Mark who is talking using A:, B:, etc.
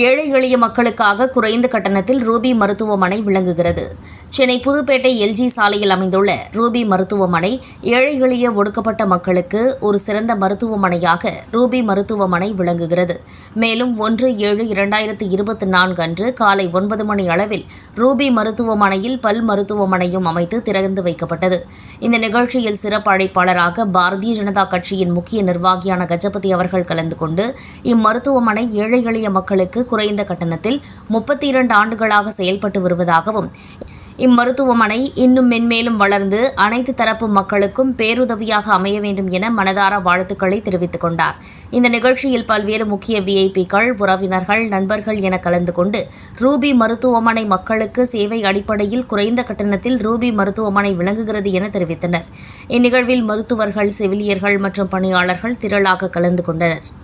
A: ஏழை எளிய மக்களுக்காக குறைந்த கட்டணத்தில் ரூபி மருத்துவமனை விளங்குகிறது. சென்னை புதுப்பேட்டை எல்ஜி சாலையில் அமைந்துள்ள ரூபி மருத்துவமனை ஏழை எளிய ஒடுக்கப்பட்ட மக்களுக்கு ஒரு சிறந்த மருத்துவமனையாக ரூபி மருத்துவமனை விளங்குகிறது. மேலும் ஒன்று ஏழு இரண்டாயிரத்து இருபத்தி நான்கு அன்று காலை ஒன்பது மணி அளவில் ரூபி மருத்துவமனையில் பல் மருத்துவமனையும் அமைத்து திறந்து வைக்கப்பட்டது. இந்த நிகழ்ச்சியில் சிறப்பு அழைப்பாளராக பாரதிய ஜனதா கட்சியின் முக்கிய நிர்வாகியான கஜபதி அவர்கள் கலந்து கொண்டு இம்மருத்துவமனை ஏழை எளிய மக்களுக்கு குறைந்த கட்டணத்தில் முப்பத்தி இரண்டு ஆண்டுகளாக செயல்பட்டு வருவதாகவும் இம்மருத்துவமனை இன்னும் மென்மேலும் வளர்ந்து அனைத்து தரப்பு மக்களுக்கும் பேருதவியாக அமைய வேண்டும் என மனதார வாழ்த்துக்களை தெரிவித்துக் கொண்டார். இந்த நிகழ்ச்சியில் பல்வேறு முக்கிய விஐபிக்கள் உறவினர்கள் நண்பர்கள் என கலந்து கொண்டு ரூபி மருத்துவமனை மக்களுக்கு சேவை அடிப்படையில் குறைந்த கட்டணத்தில் ரூபி மருத்துவமனை விளங்குகிறது என தெரிவித்தனர். இந்நிகழ்வில் மருத்துவர்கள் செவிலியர்கள் மற்றும் பணியாளர்கள் திரளாக கலந்து கொண்டனர்.